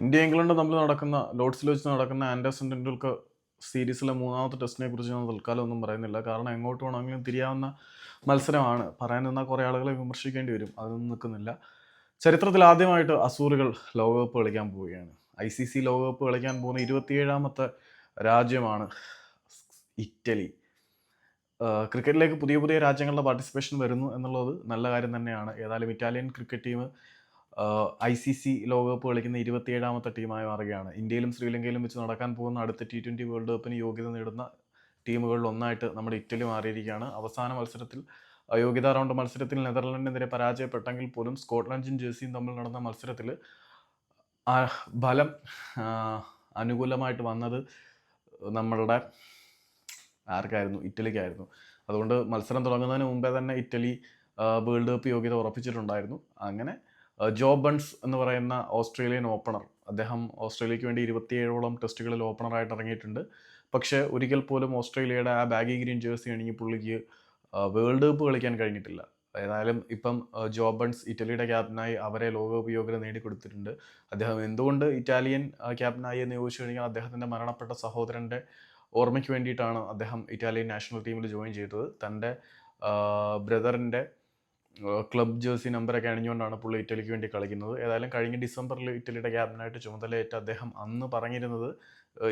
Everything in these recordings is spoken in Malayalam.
ഇന്ത്യ ഇംഗ്ലണ്ട് തമ്മിൽ നടക്കുന്ന ലോഡ്സിൽ വെച്ച് നടക്കുന്ന ആൻഡേഴ്സൺ ടെണ്ടുൽക്കർ സീരീസിലെ മൂന്നാമത്തെ ടെസ്റ്റിനെ കുറിച്ച് ഞാൻ തൽക്കാലം ഒന്നും പറയുന്നില്ല. കാരണം എങ്ങോട്ട് വേണമെങ്കിലും തിരിയാവുന്ന മത്സരമാണ്. പറയാൻ നിന്നാൽ കുറേ ആളുകളെ വിമർശിക്കേണ്ടി വരും. അതൊന്നും നിൽക്കുന്നില്ല. ചരിത്രത്തിൽ ആദ്യമായിട്ട് അസൂറുകൾ ലോകകപ്പ് കളിക്കാൻ പോവുകയാണ്. ഐ സി സി ലോകകപ്പ് കളിക്കാൻ പോകുന്ന ഇരുപത്തിയേഴാമത്തെ രാജ്യമാണ് ഇറ്റലി. ക്രിക്കറ്റിലേക്ക് പുതിയ പുതിയ രാജ്യങ്ങളുടെ പാർട്ടിസിപ്പേഷൻ വരുന്നു എന്നുള്ളത് നല്ല കാര്യം തന്നെയാണ്. ഏതായാലും Italian cricket team I C C ലോകകപ്പ് കളിക്കുന്ന ഇരുപത്തിയേഴാമത്തെ ടീമായി മാറുകയാണ്. ഇന്ത്യയിലും ശ്രീലങ്കയിലും വെച്ച് നടക്കാൻ പോകുന്ന അടുത്ത ടി ട്വന്റി വേൾഡ് കപ്പിന് യോഗ്യത നേടുന്ന ടീമുകളിൽ ഒന്നായിട്ട് നമ്മുടെ ഇറ്റലി മാറിയിരിക്കുകയാണ്. അവസാന മത്സരത്തിൽ യോഗ്യതാ റൗണ്ട് മത്സരത്തിൽ നെതർലൻഡിനെതിരെ പരാജയപ്പെട്ടെങ്കിൽ പോലും സ്കോട്ട്ലൻഡും ജേഴ്സിയും തമ്മിൽ നടന്ന മത്സരത്തിൽ ഫലം അനുകൂലമായിട്ട് വന്നത് നമ്മളുടെ ആർക്കായിരുന്നു? ഇറ്റലിക്കായിരുന്നു. അതുകൊണ്ട് മത്സരം തുടങ്ങുന്നതിന് മുമ്പേ തന്നെ ഇറ്റലി വേൾഡ് കപ്പ് യോഗ്യത ഉറപ്പിച്ചിട്ടുണ്ടായിരുന്നു. അങ്ങനെ ജോ ബൺസ് എന്ന് പറയുന്ന ഓസ്ട്രേലിയൻ ഓപ്പണർ അദ്ദേഹം ഓസ്ട്രേലിയക്ക് വേണ്ടി ഇരുപത്തിയേഴോളം ടെസ്റ്റുകളിൽ ഓപ്പണറായിട്ട് ഇറങ്ങിയിട്ടുണ്ട്. പക്ഷേ ഒരിക്കൽ പോലും ഓസ്ട്രേലിയയുടെ ആ ബാഗി ഗ്രീൻ ജേഴ്സി അണിഞ്ഞ് പുള്ളിക്ക് വേൾഡ് കപ്പ് കളിക്കാൻ കഴിഞ്ഞിട്ടില്ല. ഏതായാലും ഇപ്പം ജോബൺസ് ഇറ്റലിയുടെ ക്യാപ്റ്റനായി അവരെ ലോകകപ്പ് യോഗ്യത നേടിക്കൊടുത്തിട്ടുണ്ട്. അദ്ദേഹം എന്തുകൊണ്ട് ഇറ്റാലിയൻ ക്യാപ്റ്റനായി എന്ന് ചോദിച്ചു കഴിഞ്ഞാൽ അദ്ദേഹത്തിന്റെ മരണപ്പെട്ട സഹോദരന്റെ ഓർമ്മയ്ക്ക് വേണ്ടിയിട്ടാണ് അദ്ദേഹം ഇറ്റാലിയൻ നാഷണൽ ടീമിൽ ജോയിൻ ചെയ്തത്. തന്റെ ബ്രദറിന്റെ ക്ലബ് ജേഴ്സി നമ്പറൊക്കെ അണിഞ്ഞുകൊണ്ടാണ് പുള്ളി ഇറ്റലിക്ക് വേണ്ടി കളിക്കുന്നത്. ഏതായാലും കഴിഞ്ഞ ഡിസംബറിൽ ഇറ്റലിയുടെ ക്യാപ്റ്റനായിട്ട് ചുമതലയേറ്റ അദ്ദേഹം അന്ന് പറഞ്ഞിരുന്നത്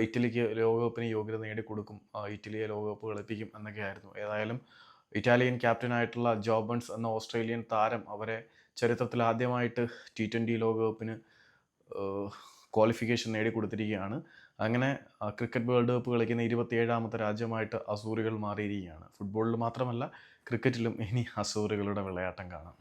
ഇറ്റലിക്ക് ലോകകപ്പിന് യോഗ്യത നേടിക്കൊടുക്കും ഇറ്റലിയെ ലോകകപ്പ് കളിപ്പിക്കും എന്നൊക്കെയായിരുന്നു. ഏതായാലും ഇറ്റാലിയൻ ക്യാപ്റ്റനായിട്ടുള്ള ജോബൺസ് എന്ന ഓസ്ട്രേലിയൻ താരം അവരെ ചരിത്രത്തിൽ ആദ്യമായിട്ട് ടി ട്വന്റി ലോകകപ്പിന് ക്വാളിഫിക്കേഷൻ നേടിക്കൊടുത്തിരിക്കുകയാണ്. അങ്ങനെ ക്രിക്കറ്റ് വേൾഡ് കപ്പ് കളിക്കുന്ന ഇരുപത്തിയേഴാമത്തെ രാജ്യമായിട്ട് അസൂറികൾ മാറിയിരിക്കുകയാണ്. ഫുട്ബോളിൽ മാത്രമല്ല ക്രിക്കറ്റിലും ഇനി അസൂറികളുടെ വിളയാട്ടം കാണാം.